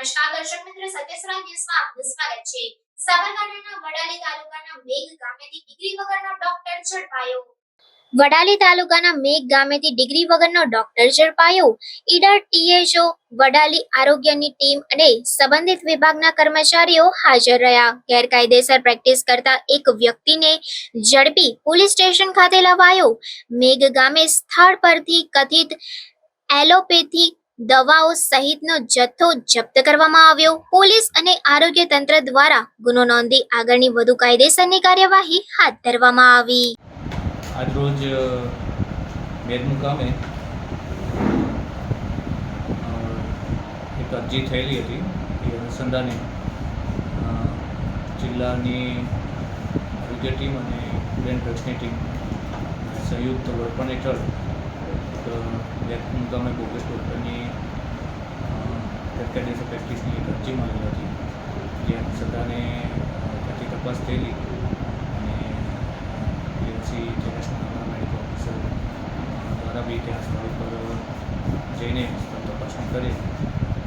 નમસ્કાર દર્શક મિત્રો સત્યસરા ન્યૂઝમાં સ્વાગત છે. સાબરકાંઠાના વડાલી તાલુકાના મેઘ ગામેથી ડિગ્રી વગરનો ડોક્ટર ઝડપાયો. વડાલી તાલુકાના મેઘ ગામેથી ડિગ્રી વગરનો ડોક્ટર ઝડપાયો. ઈડર, ટીએચઓ, વડાલી આરોગ્યની ટીમ અને સંબંધિત વિભાગના કર્મચારીઓ હાજર રહ્યા. ગેરકાયદેસર પ્રેક્ટિસ કરતા એક વ્યક્તિને ઝડપી પોલીસ સ્ટેશન ખાતે લવાયો. મેઘ ગામે સ્થળ પરથી કથિત એલોપેથી દવાઓ સહિતનો જથ્થો જપ્ત કરવામાં આવ્યો. પોલીસ અને આરોગ્ય તંત્ર દ્વારા ગુનો નોંધી આગળની વધુ કાયદેસરની કાર્યવાહી હાથ ધરવામાં આવી. આજરોજ મેદ મુકામે એક અરજી થયેલી હતી. એ અનુસંધાને જિલ્લાની આરોગ્ય ટીમ અને ડ્રગ્સની ટીમ સંયુક્ત વડપણ હેઠળ એક મેદ મુકામે બોગસ ડૉક્ટરની ગેરકાયદેસર પ્રેક્ટિસની એક અરજી મળી હતી. જે અનુસંધાને પછી તપાસ થયેલી અને એલસી ઇન્ટરનેશનલના મેડિકલ ઓફિસર દ્વારા બી ત્યાં સ્થળ પર જઈને સ્થળ તપાસણી કરી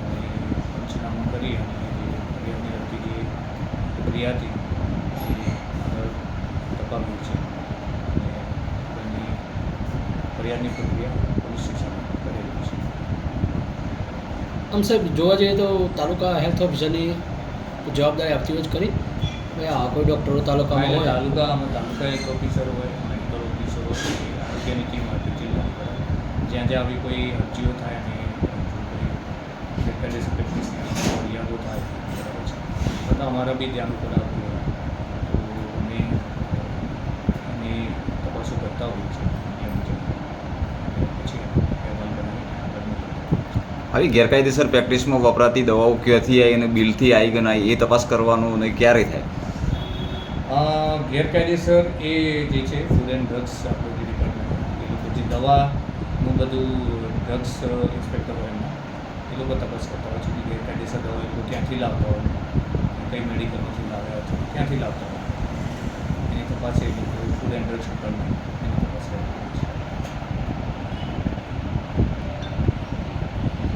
અને પંચનામું કરી અને જે ફરિયાદને જે પ્રક્રિયા હતી એ આગળ તપાવી છે અને આગળની ફરિયાદની પ્રક્રિયા પોલીસ સ્ટેશનમાં કરેલી છે. આમ સાહેબ જોવા જઈએ તો તાલુકા હેલ્થ ઓફિસરની જવાબદારી આપતી જ કરી કોઈ ડૉક્ટરો તાલુકામાં હોય? તાલુકા આમાં તાલુકા એક ઓફિસર હોય મેડિકલ ઓફિસર હોય આરોગ્યની ટીમ હોય જિલ્લા જ્યાં જ્યાં આવી કોઈ અરજીઓ થાય અને ફરિયાદો થાય બરાબર છે. બધા અમારા બી ધ્યાન ઉપર આવતું હોય તો અમે અમે તપાસો કરતા હોઈએ છીએ એ મુજબ અને પછી અહેવાલ બનાવીને આગળ મોકલતા આવી ગેરકાયદેસર પ્રેક્ટિસમાં વપરાતી દવાઓ ક્યાંથી આવી અને બિલથી આવી ના એ તપાસ કરવાનું અને ક્યારે થાય? ગેરકાયદેસર એ જે છે ફૂડ એન્ડ ડ્રગ્સ આપણું જે ડિપાર્ટમેન્ટ એ લોકો જે દવાનું બધું ડ્રગ્સ ઇન્સ્પેક્ટર હોય એમના એ લોકો તપાસ કરતા હોય છે કે ગેરકાયદેસર દવા એ લોકો ક્યાંથી લાવતા હોય કઈ મેડિકલમાંથી લાવ્યા છે, ક્યાંથી લાવતા હોય. એની તપાસ એ લોકો ફૂડ એન્ડ ડ્રગ્સ ડિપાર્ટમેન્ટ એની તપાસ કરતા હોય છે